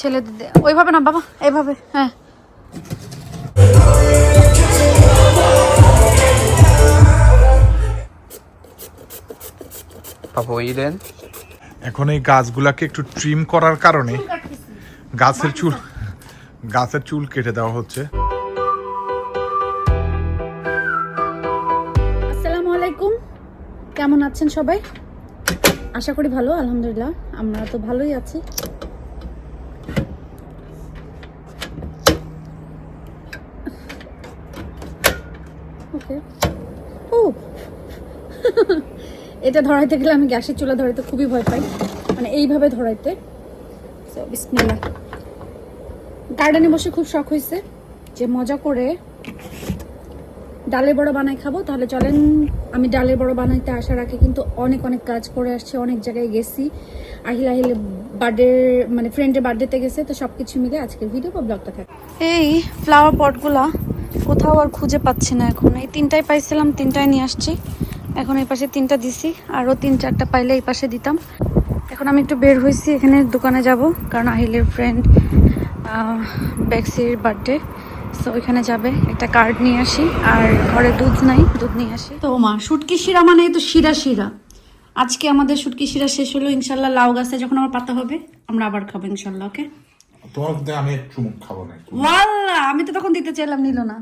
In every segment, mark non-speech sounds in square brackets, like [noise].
ছেলেদের দে- ওইভাবে না বাবা এইভাবে হ্যাঁ। পাপা ওই দেন। এখন এই গাছগুলাকে একটু ট্রিম করার কারণে গাছের চুল গাছের চুল কেটে দেওয়া হচ্ছে। আসসালামু আলাইকুম। কেমন আছেন সবাই? আশা করি ভালো আলহামদুলিল্লাহ। আমরা তো ভালোই আছি। ওকে ও [laughs] এটা ধরাইতে গেলে আমি গ্যাসের চুলা ধরাইতে খুবই ভয় পাই। মানে এইভাবে ধরাইতে। গার্ডেনে বসে খুব শখ হয়েছে যে মজা করে ডালের বড়া বানাই খাব। তাহলে চলেন, আমি ডালের বড়া বানাইতে আসার আগে কিন্তু অনেক অনেক কাজ করে আসছি, অনেক জায়গায় গেছি। আহিল, আহিলে বার্থডে মানে ফ্রেন্ডের বার্থডেতে গেছে, তো সব কিছু মিলে আজকের ভিডিও বা ব্লগটা থাকে। এই ফ্লাওয়ার পটগুলা কোথাও আর খুঁজে পাচ্ছি না এখন। এই তিনটাই পাইছিলাম তিনটাই নিয়ে আসছি। এখন এই পাশে তিনটা দিছি আরও তিন চারটা পাইলে এই পাশে দিতাম। এখন আমি একটু বের হয়েছি এখানে দোকানে যাব কারণ আহিলের ফ্রেন্ড ব্যাক্সির বার্থডে সো ওইখানে যাবে একটা কার্ড নিয়ে আসি আর ঘরে দুধ নাই দুধ নিয়ে আসি। তো মা শুটকি শিরা মানে তো শিরা শিরা। আজকে আমাদের শুটকি শিরা শেষ হলো ইনশাল্লাহ লাউ গাছে যখন আমার পাতা হবে আমরা আবার খাব ইনশাল্লাহ ওকে? তোমার আমি এক চুমুক খাব না আমি তো তখন দিতে চাইলাম নিল না।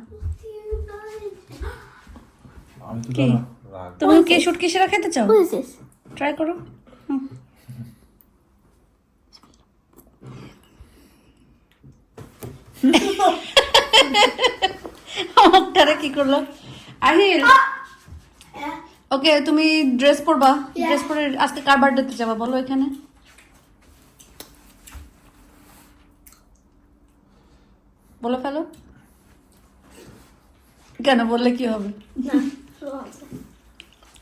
আমি তো কি? জানো, তুমি কি শুটকি শিরা খেতে চাও? ট্রাই করো। আমারটারে কি করল? আহিল। ওকে তুমি ড্রেস পরবা। ড্রেস পরে আজকে কার বার্থডেতে যাবা? বলো এখানে। বলে ফেলো। কেন বললে কি হবে?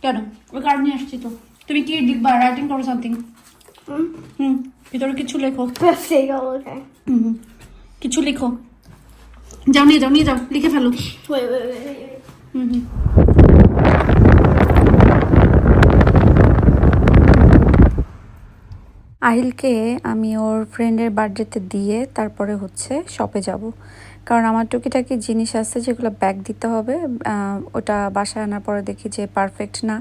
কেন? ওই কার্ড নিয়ে আসছি তো। তুমি কি লিখবা রাইটিং করো সামথিং হুম। ভিতরে কিছু লেখো। okay. হুম। কিছু লিখো। যাও নিয়ে যাও নিয়ে যাও লিখে ফেলো. হুম হুম। আহিলকে আমি ওর ফ্রেন্ডের বার্থডেতে দিয়ে তারপরে হচ্ছে শপে যাব। কারণ আমার টুকিটাকি জিনিস আছে যেগুলো ব্যাগ দিতে হবে ওটা বাসায় আনার পরে দেখি যে পারফেক্ট না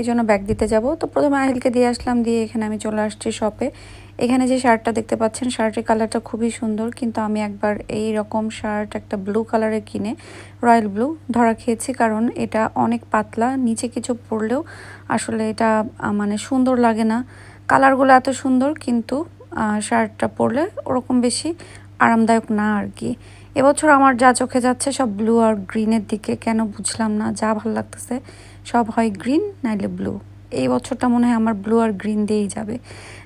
এই জন্য ব্যাগ দিতে যাব। তো প্রথমে আহিলকে দিয়ে আসলাম, দিয়ে এখানে আমি চলে আসছি শপে এখানে যে শার্টটা দেখতে পাচ্ছেন, শার্টের কালারটা খুবই সুন্দর, কিন্তু আমি একবার এই রকম শার্ট একটা ব্লু কালারের কিনে রয়্যাল ব্লু ধরা খেয়েছি। কারণ এটা অনেক পাতলা, নিচে কিছু পরলেও আসলে এটা মানে সুন্দর লাগে না। কালারগুলো এত সুন্দর, কিন্তু শার্টটা পরলে ওরকম বেশি আরামদায়ক না আর কি। এবছর আমার যা চোখে যাচ্ছে সব ব্লু আর গ্রিনের দিকে। কেন বুঝলাম না, যা ভালো লাগতেছে সব হয় গ্রিন নাইলে ব্লু এই বছরটা মনে হয় আমার ব্লু আর গ্রিন দিয়েই যাবে।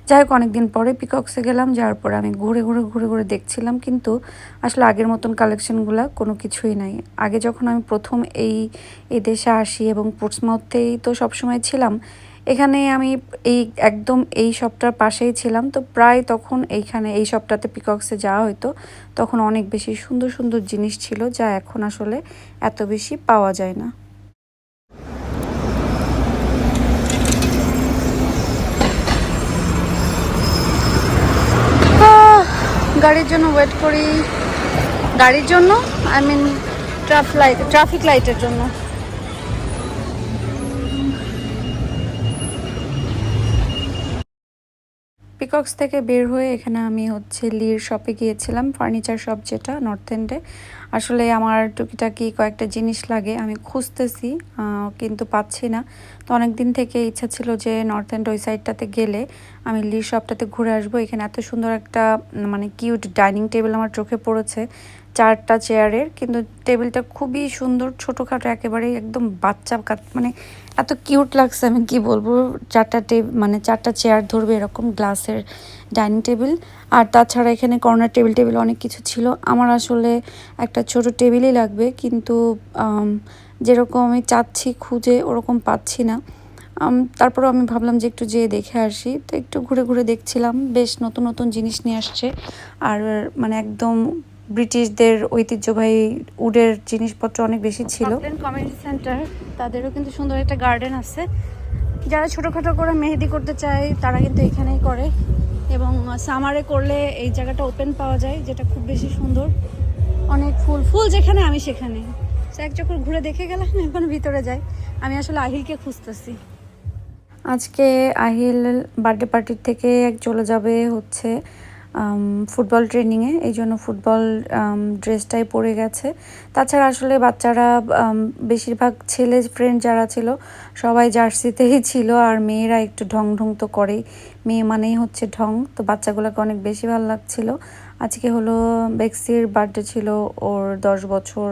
যাই হোক, অনেকদিন পরে পিকক্সে গেলাম, যাওয়ার পরে আমি ঘুরে ঘুরে ঘুরে ঘুরে দেখছিলাম, কিন্তু আসলে আগের মতন কালেকশনগুলো কোনো কিছুই নাই। আগে যখন আমি প্রথম এই এদেশে আসি এবং পোর্টসমাউথেই তো সবসময় ছিলাম এখানে আমি এই একদম এই শপটার পাশেই ছিলাম, তো প্রায় তখন এইখানে এই শপটাতে পিকক্সে যাওয়া হতো তখন অনেক বেশি সুন্দর সুন্দর জিনিস ছিল, যা এখন আসলে এত বেশি পাওয়া যায় না। গাড়ির জন্য ওয়েট করি। গাড়ির জন্য? I mean traffic light traffic লাইটের জন্য। পিকক্স থেকে বের হয়ে এখানে আমি হচ্ছে লির শপে গিয়েছিলাম ফার্নিচার শপ যেটা নর্থ এন্ডে আসলে আমার টুকিটাকি কয়েকটা জিনিস লাগে, আমি খুঁজতেছি কিন্তু পাচ্ছি না। তো অনেক দিন থেকে ইচ্ছা ছিল যে নর্থ এন্ড ওই সাইডটাতে গেলে আমি লি শপটাতে ঘুরে আসব। এখানে এত সুন্দর একটা মানে কিউট ডাইনিং টেবিল আমার চোখে পড়েছে, চারটা চেয়ারের কিন্তু টেবিলটা খুবই সুন্দর, ছোটোখাটো একেবারে একদম বাচ্চা মানে এত কিউট লাগছে আমি কি বলব? চারটা টেব মানে চারটা চেয়ার ধরবে এরকম গ্লাসের ডাইনিং টেবিল আর তাছাড়া এখানে কর্নার টেবিল টেবিল অনেক কিছু ছিল। আমার আসলে একটা ছোট টেবিলই লাগবে, কিন্তু যেরকম আমি চাচ্ছি, খুঁজে ওরকম পাচ্ছি না। তারপরেও আমি ভাবলাম যে একটু যেয়ে দেখে আসি। তো একটু ঘুরে ঘুরে দেখছিলাম, বেশ নতুন নতুন জিনিস নিয়ে আসছে। আর মানে একদম ব্রিটিশদের ঐতিহ্যবাহী উডের জিনিসপত্র অনেক বেশি ছিল। কমিউনিটি সেন্টার তাদেরও কিন্তু সুন্দর একটা গার্ডেন আছে। যারা ছোটোখাটো করে মেহেদি করতে চায়, তারা কিন্তু এখানেই করে। এবং সামারে করলে এই জায়গাটা ওপেন পাওয়া যায়, যেটা খুব বেশি সুন্দর। অনেক ফুল ফুল যেখানে, আমি সেখানে। এক যখন ঘুরে দেখে গেলাম, এখন ভিতরে যাই। আমি আসলে আহিলকে খুঁজতেছি। আজকে আহিল বার্থডে পার্টির থেকে এক চলে যাবে হচ্ছে ফুটবল ট্রেনিংয়ে এই জন্য ফুটবল ড্রেসটাই পরে গেছে। তাছাড়া আসলে বাচ্চারা বেশিরভাগ ছেলে ফ্রেন্ড যারা ছিল, সবাই জার্সিতেই ছিল, আর মেয়েরা একটু ঢং ঢং তো করেই। মেয়ে মানেই হচ্ছে ঢং। তো বাচ্চাগুলোকে অনেক বেশি ভালো লাগছিল। আজকে হলো বেক্সির বার্থডে ছিল, ওর দশ বছর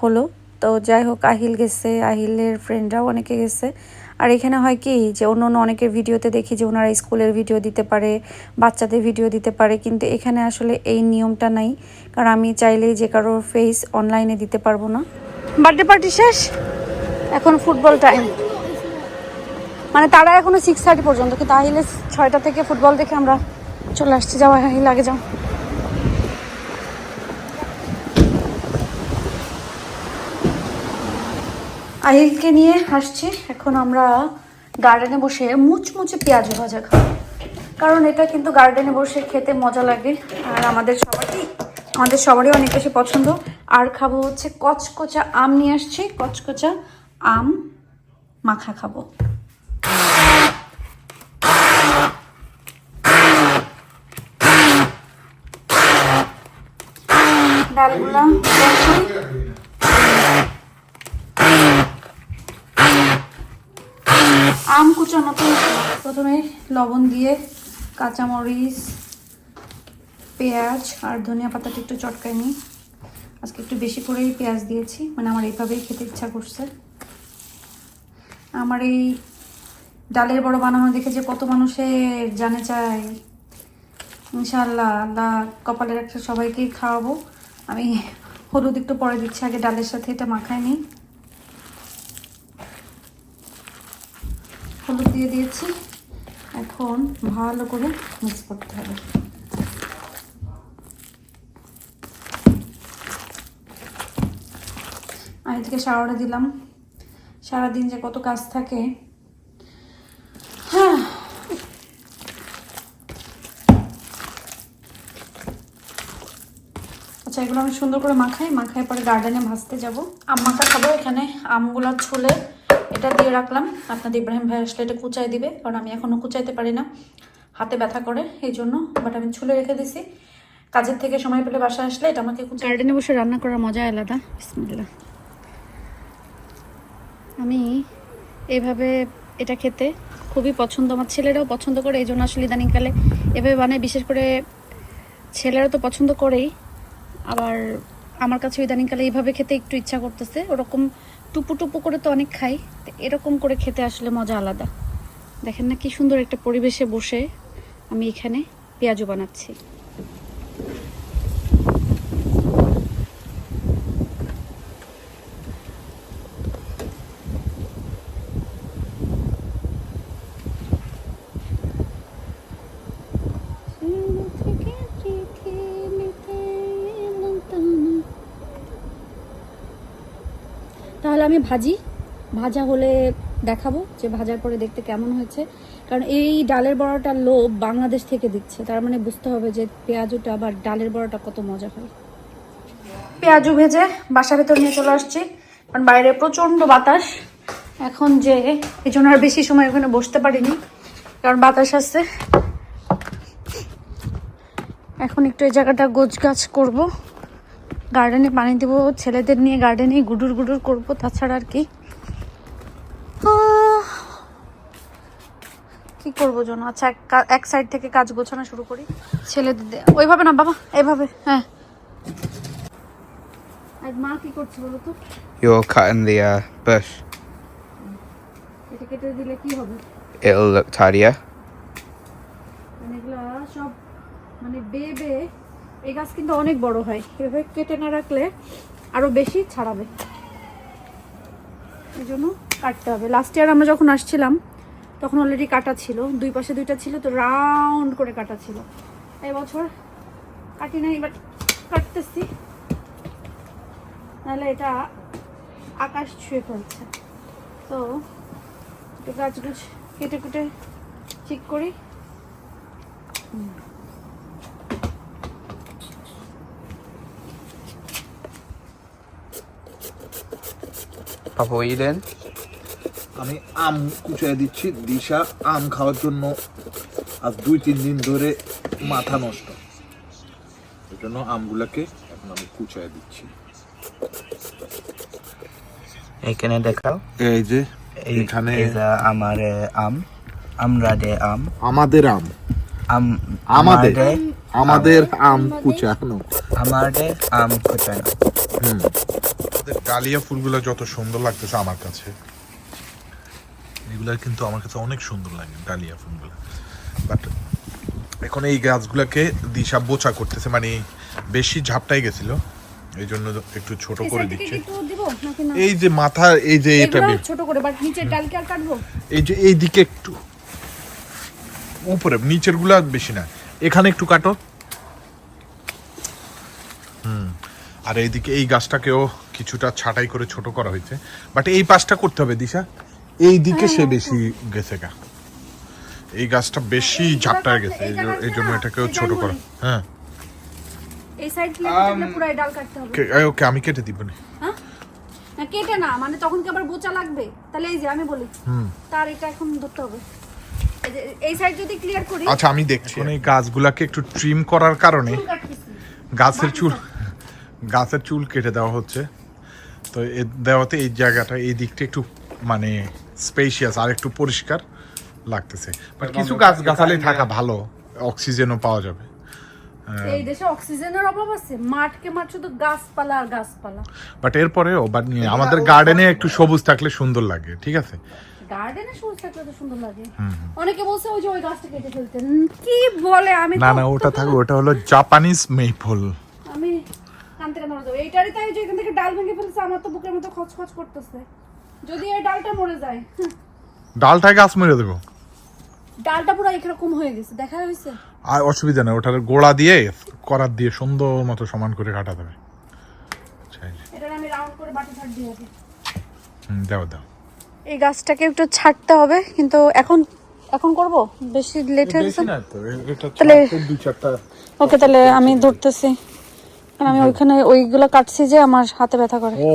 হলো। তো যাই হোক, আহিল গেছে, আহিলের ফ্রেন্ডরাও অনেকে গেছে। আর এখানে হয় কি যে অন্য অন্য অনেকের ভিডিওতে দেখি যে ওনারা স্কুলের ভিডিও দিতে পারে, বাচ্চাদের ভিডিও দিতে পারে, কিন্তু এখানে আসলে এই নিয়মটা নাই। কারণ আমি চাইলেই যে কারোর ফেস অনলাইনে দিতে পারব না। বার্থডে পার্টি শেষ? এখন ফুটবল টাইম মানে তারা এখনও সিক্স থার্টি পর্যন্ত, কিন্তু আহিলে ছয়টা থেকে ফুটবল দেখে আমরা চলে আসছি। যাওয়া আহিল, আগে যাও। আহিলকে নিয়ে আসছি। এখন আমরা গার্ডেনে বসে মুচমুচে পেঁয়াজ ভাজা খাব। কারণ এটা কিন্তু গার্ডেনে বসে খেতে মজা লাগে। আর আমাদের সবারই আমাদের সবারই অনেক বেশি পছন্দ। আর খাব হচ্ছে কচকচা আম নিয়ে আসছি। কচকচা আম মাখা খাব। ডালগুলা কুচানো তো প্রথমে লবণ দিয়ে কাঁচামরিচ, পেঁয়াজ আর ধনিয়া পাতাটা একটু চটকাই নিই। আজকে একটু বেশি করেই পেঁয়াজ দিয়েছি মানে আমার এইভাবেই খেতে ইচ্ছা করছে। আমার এই ডালের বড় বানানো দেখে যে কত মানুষের জানে চাই। ইনশাআল্লাহ, আল্লাহ কপালের একটা সবাইকেই খাওয়াবো। আমি হলুদ একটু পরে দিচ্ছি, আগে ডালের সাথে এটা মাখায় নিই। হলুদ দিয়ে দিয়েছি। এখন ভালো করে মিক্স করতে হবে। আমি থেকে দিলাম। সারাদিন যে কত কাজ থাকে। হ্যাঁ। আচ্ছা এগুলো আমি সুন্দর করে মাখাই। মাখাই পরে গার্ডেনে ভাজতে যাব। আম মাখা খাব এখানে। আমগুলো ছুলে এটা দিয়ে রাখলাম। আপনাদের ইব্রাহিম ভাই আসলে এটা কুচাই দিবে, কারণ আমি এখনও কুচাইতে পারি না। হাতে ব্যথা করে, এই জন্য বাট আমি ছুলে রেখে দিছি। কাজের থেকে সময় পেলে বাসা আসলে এটা আমাকে গার্ডেনে বসে রান্না করার মজা আলাদা। বিসমিল্লাহ। আমি এভাবে এটা খেতে খুবই পছন্দ, আমার ছেলেরাও পছন্দ করে, এই জন্য আসলে ইদানিংকালে এভাবে বানাই। বিশেষ করে ছেলেরা তো পছন্দ করেই, আবার আমার কাছে ইদানিংকালে এইভাবে খেতে একটু ইচ্ছা করতেছে। ওরকম টুপু টুপু করে তো অনেক খাই এরকম করে খেতে আসলে মজা আলাদা। দেখেন না কি সুন্দর একটা পরিবেশে বসে আমি এখানে পেঁয়াজও বানাচ্ছি। আমি ভাজি। ভাজা হলে দেখাবো যে ভাজার পরে দেখতে কেমন হয়েছে। কারণ এই ডালের বড়াটা লোভ বাংলাদেশ থেকে দিচ্ছে। তার মানে বুঝতে হবে যে পেঁয়াজুটা বা ডালের বড়াটা কত মজা হয়। পেঁয়াজু ভেজে বাসার ভেতর নিয়ে চলে আসছি। কারণ বাইরে প্রচণ্ড বাতাস। এখন যে এই জন্য আর বেশি সময় ওখানে বসতে পারিনি। কারণ বাতাস আসছে এখন একটু এই জায়গাটা গোছ গাছ করব। গার্ডেনে পানি দেবো ছেলেদের নিয়ে গার্ডেনে গুডুর গুডুর করব তাছাড়া আর কি। কি করব জন্য আচ্ছা এক এক সাইড থেকে কাজ গোছানো শুরু করি। ছেলেদের ওইভাবে না বাবা এইভাবে হ্যাঁ। মা কি করছে বলো তো? You're cutting the uh, bush. এটা কেটে দিলে কি হবে? It'll look tidier. মানে এগুলা সব মানে এই গাছ কিন্তু অনেক বড় হয়। এভাবে কেটে না রাখলে আরও বেশি ছাড়াবে। এই জন্য কাটতে হবে। লাস্ট ইয়ার আমরা যখন আসছিলাম তখন অলরেডি কাটা ছিল। দুই পাশে দুইটা ছিল তো রাউন্ড করে কাটা ছিল। এই বছর কাটি নাই বাট কাটতেছি। নাহলে এটা আকাশ ছুঁয়ে ফেলছে তো একটু গাছ গুছ কেটে কুটে ঠিক করি। Papa, are you আমি আম কুচাই দিচ্ছি দিশা আম খাওয়ার জন্য আর দুই তিন দিন ধরে মাথা নষ্ট। এই জন্য আমগুলাকে এখন আমি কুচাই দিচ্ছি। এখানে দেখাও। এই যে এই এখানে আমার আম আমরা দে আম আমাদের আম। আম আমাদের আমাদের আমাদের আম। কুচানো আমাদের আম কোচানো। হুম। আমাদের ডালিয়া ফুলগুলো যত সুন্দর লাগতেছে আমার কাছে। এগুলা কিন্তু আমার কাছে অনেক সুন্দর লাগে ডালিয়া ফুলগুলো। বাট এখন এই গাছগুলোকে দিশা বোচা করতেছে মানে বেশি ঝাপটাই গেছিল। এই জন্য একটু ছোট করে দিচ্ছে। এই যে মাথা এই যে এটা ছোট করে বাট নিচের ডাল কি আর কাটবো? এই যে এই দিকে একটু। উপরে নিচেরগুলা বেশি না। এখানে একটু কাটো। হুম। আর এইদিকে এই গাছটাকেও কিছুটা ছাটাই করে ছোট করা হয়েছে। বাট এই পাশটা করতে হবে দিশা। এই দিকে সে বেশি গেছে গা। এই গাছটা বেশি ঝাপটায় গেছে এই জন্য এটাকেও ছোট করা। হ্যাঁ। এই সাইড ক্লিয়ার পুরো ডাল কাটতে হবে। ওকে আমি কেটে দিব না। না কেটে না মানে তখন কি আবার বোচা লাগবে? তাহলে এই যে আমি বলি। হুম। তার এটা এখন ধরতে হবে। এই সাইড যদি ক্লিয়ার করি। আচ্ছা আমি দেখছি। এই গাছগুলাকে একটু ট্রিম করার কারণে গাছের চুল গাছের চুল কেটে দেওয়া হচ্ছে। তো দেওয়াতে এই জায়গাটা এই দিকটা একটু মানে স্পেশিয়াস আর একটু পরিষ্কার লাগতেছে। বাট কিছু গাছ গাছালি থাকা ভালো অক্সিজেনও পাওয়া যাবে। এই দেশে অক্সিজেনের অভাব আছে? মাঠকে মাঠ শুধু গাছপালা আর গাছপালা। বাট এরপরেও বাট আমাদের গার্ডেনে একটু সবুজ থাকলে সুন্দর লাগে ঠিক আছে? গার্ডেনে সবুজ থাকলে তো সুন্দর লাগে। অনেকে বলছে ওই যে ওই গাছটা কেটে ফেলতে কি বলে? আমি না না ওটা থাকবে ওটা হলো জাপানিজ মেইফল আমি থেকে মরে যাব। এইটারই তাই যে এখান থেকে ডাল ভেঙে ফেলছে আমার তো বুকের মতো খচখচ করতেছে। যদি এই ডালটা মরে যায় হুঁ, ডালটায় গাছ মেরে দেবো। ডালটা পুরো এরকম হয়ে গেছে দেখা হয়েছে? আর অসুবিধা নেই ওটার গোড়া দিয়ে করার দিয়ে সুন্দর মতো সমান করে কাটা দেবে। আচ্ছা, এই এটা আমি রাউন্ড করে বাটি ছাড় দিয়ে হুম, দাও দাও। এই গাছটাকে একটু ছাড়তে হবে কিন্তু এখন এখন করব? বেশি লেট হয়ে গেছে? না তো তাহলে- ওকে তাহলে আমি ধরতেছি। কারণ আমি ওইখানে ওইগুলো কাটছি যে আমার হাতে ব্যথা করে। ও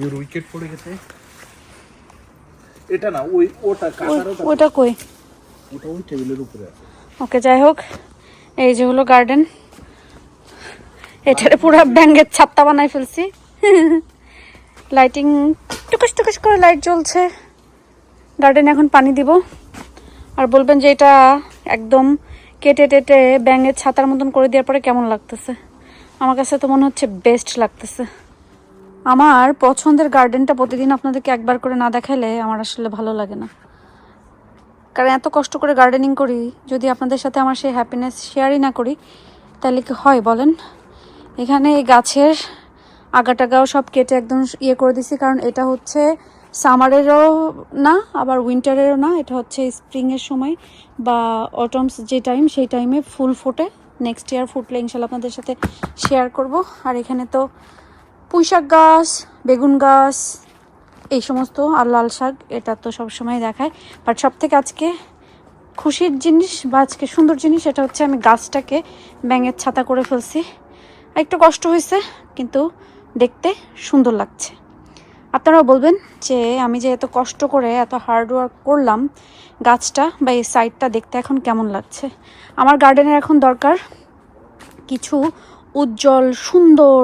ইউর উইকেট পড়ে গেছে। এটা না ওই ওটা কাটার ওইটা কই? ওটা ওই টেবিলের উপরে আছে। ওকে যাই হোক এই যে হলো গার্ডেন। এটারে পুরো ব্যাঙ্গের ছাত্তা বানাই ফেলছি। লাইটিং টুকুস টুকুস করে লাইট জ্বলছে। গার্ডেনে এখন পানি দিব। আর বলবেন যে এটা একদম কেটে টেটে ব্যাঙের ছাতার মতন করে দেওয়ার পরে কেমন লাগতেছে? আমার কাছে তো মনে হচ্ছে বেস্ট লাগতেছে। আমার পছন্দের গার্ডেনটা প্রতিদিন আপনাদেরকে একবার করে না দেখাইলে আমার আসলে ভালো লাগে না। কারণ এত কষ্ট করে গার্ডেনিং করি, যদি আপনাদের সাথে আমার সেই হ্যাপিনেস শেয়ারই না করি, তাহলে কি হয় বলেন? এখানে এই গাছের আগাটাগাও সব কেটে একদম ইয়ে করে দিছি, কারণ এটা হচ্ছে সামারেরও না, আবার উইন্টারেরও না, এটা হচ্ছে স্প্রিংয়ের সময় বা অটমস যে টাইম সেই টাইমে ফুল ফোটে। নেক্সট ইয়ার ফুটলে ইনশাল্লাহ আপনাদের সাথে শেয়ার করব। আর এখানে তো পুঁইশাক গাছ, বেগুন গাছ, এই সমস্ত আর লাল শাক, এটা তো সবসময় দেখায়। বাট সব থেকে আজকে খুশির জিনিস বা আজকে সুন্দর জিনিস এটা হচ্ছে আমি গাছটাকে ব্যাঙের ছাতা করে ফেলছি। একটু কষ্ট হয়েছে, কিন্তু দেখতে সুন্দর লাগছে। আপনারাও বলবেন যে আমি যে এত কষ্ট করে, এত হার্ড ওয়ার্ক করলাম গাছটা বা এই সাইডটা দেখতে এখন কেমন লাগছে? আমার গার্ডেনের এখন দরকার কিছু উজ্জ্বল, সুন্দর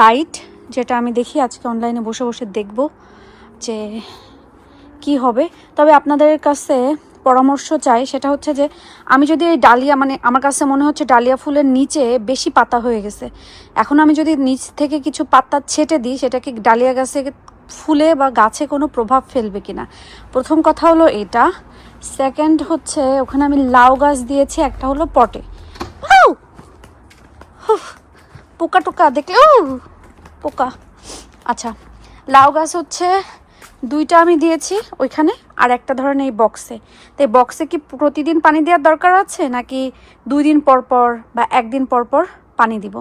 লাইট যেটা আমি দেখি আজকে অনলাইনে বসে বসে দেখব যে কি হবে। তবে আপনাদের কাছে পরামর্শ চাই, সেটা হচ্ছে যে আমি যদি এই ডালিয়া মানে আমার কাছে মনে হচ্ছে ডালিয়া ফুলের নিচে বেশি পাতা হয়ে গেছে। এখন আমি যদি নিচ থেকে কিছু পাতা ছেটে দিই সেটা কি ডালিয়া গাছে ফুলে বা গাছে কোনো প্রভাব ফেলবে কিনা? প্রথম কথা হলো এটা। সেকেন্ড হচ্ছে, ওখানে আমি লাউ গাছ দিয়েছি, একটা হলো পটে। পোকা টোকা, দেখলে? ও পোকা। আচ্ছা লাউ গাছ হচ্ছে, দুইটা আমি দিয়েছি ওইখানে, আর একটা ধরেন এই বক্সে তো বক্সে কি প্রতিদিন পানি দেওয়ার দরকার আছে, নাকি দুই দিন পর পর বা একদিন পর পর? পানি দিব।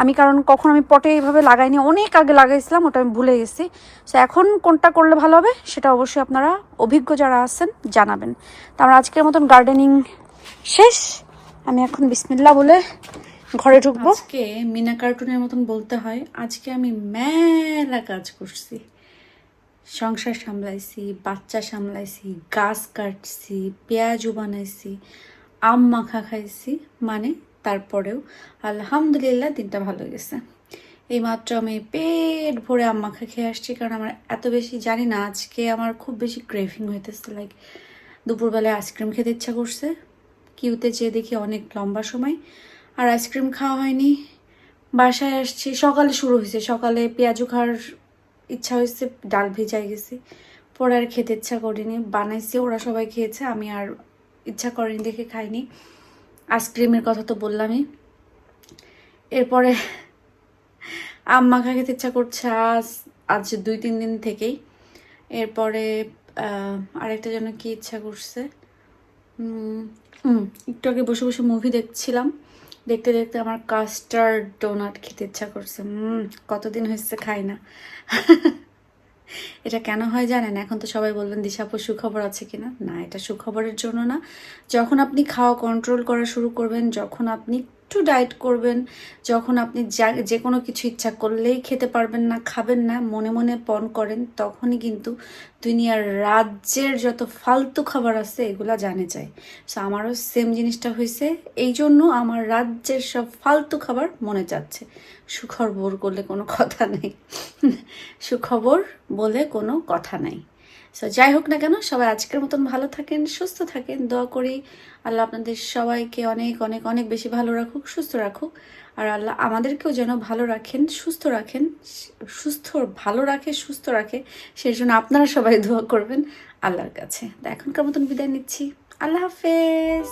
আমি কারণ কখন আমি পটে এইভাবে লাগাইনি, অনেক আগে লাগাইছিলাম, ওটা আমি ভুলে গেছি। সো এখন কোনটা করলে ভালো হবে সেটা অবশ্যই আপনারা অভিজ্ঞ যারা আছেন জানাবেন। তো আমরা আজকের মতন গার্ডেনিং শেষ। আমি এখন বিসমিল্লা বলে ঘরে ঢুকবো। আজকে মিনা কার্টুনের মতন বলতে হয়, আজকে আমি মেলা কাজ করছি। সংসার সামলাইছি, বাচ্চা সামলাইছি, গাছ কাটছি, পেঁয়াজও বানাইছি, আম মাখা খাইছি মানে তারপরেও আলহামদুলিল্লাহ দিনটা ভালো গেছে। এইমাত্র আমি পেট ভরে আম মাখা খেয়ে আসছি কারণ আমার এত বেশি জানি না, আজকে আমার খুব বেশি ক্রেভিং হইতেছে লাইক দুপুরবেলায় আইসক্রিম খেতে ইচ্ছা করছে, কিউতে যেয়ে দেখি অনেক লম্বা সময়, আর আইসক্রিম খাওয়া হয়নি। বাসায় আসছি, সকালে শুরু হয়েছে, সকালে পেঁয়াজু খাওয়ার ইচ্ছা হয়েছে, ডাল ভেজাই গেছি, পরে আর খেতে ইচ্ছা করিনি, বানাইছি, ওরা সবাই খেয়েছে, আমি আর ইচ্ছা করিনি দেখে খাইনি। আইসক্রিমের কথা তো বললামই। এরপরে আম মাখা খেতে ইচ্ছা করছে আজ আজ দুই, তিন দিন থেকেই। এরপরে আরেকটা যেন কি ইচ্ছা করছে? একটু আগে বসে বসে মুভি দেখছিলাম। দেখতে দেখতে আমার কাস্টার্ড ডোনাট খেতে ইচ্ছা করছে। কতদিন হয়েছে খাই না। [laughs] এটা কেন হয় জানেন? এখন তো সবাই বলবেন, দিশাপুর সুখবর আছে কিনা? না, এটা সুখবরের জন্য না। যখন আপনি খাওয়া কন্ট্রোল করা শুরু করবেন, যখন আপনি একটু ডায়েট করবেন, যখন আপনি যা- যে কোনো কিছু ইচ্ছা করলেই খেতে পারবেন না, খাবেন না, মনে মনে পণ করেন, তখনই কিন্তু দুনিয়ার রাজ্যের যত ফালতু খাবার আছে, এগুলা জানে যায়। সো আমারও সেম জিনিসটা হয়েছে এই জন্য আমার রাজ্যের সব ফালতু খাবার মনে যাচ্ছে। সুখবর করলে কোনো কথা নেই। সুখবর বলে কোনো কথা নাই। সো যাই হোক না কেন, সবাই আজকের মতন ভালো থাকেন, সুস্থ থাকেন, দোয়া করি আল্লাহ আপনাদের সবাইকে অনেক অনেক অনেক বেশি ভালো রাখুক, সুস্থ রাখুক। আর আল্লাহ আমাদেরকেও যেন ভালো রাখেন, সুস্থ রাখেন, সুস্থ, ভালো রাখে, সুস্থ রাখে, সেই জন্য আপনারা সবাই দোয়া করবেন আল্লাহর কাছে। তো এখনকার মতন বিদায় নিচ্ছি। আল্লাহ হাফেজ।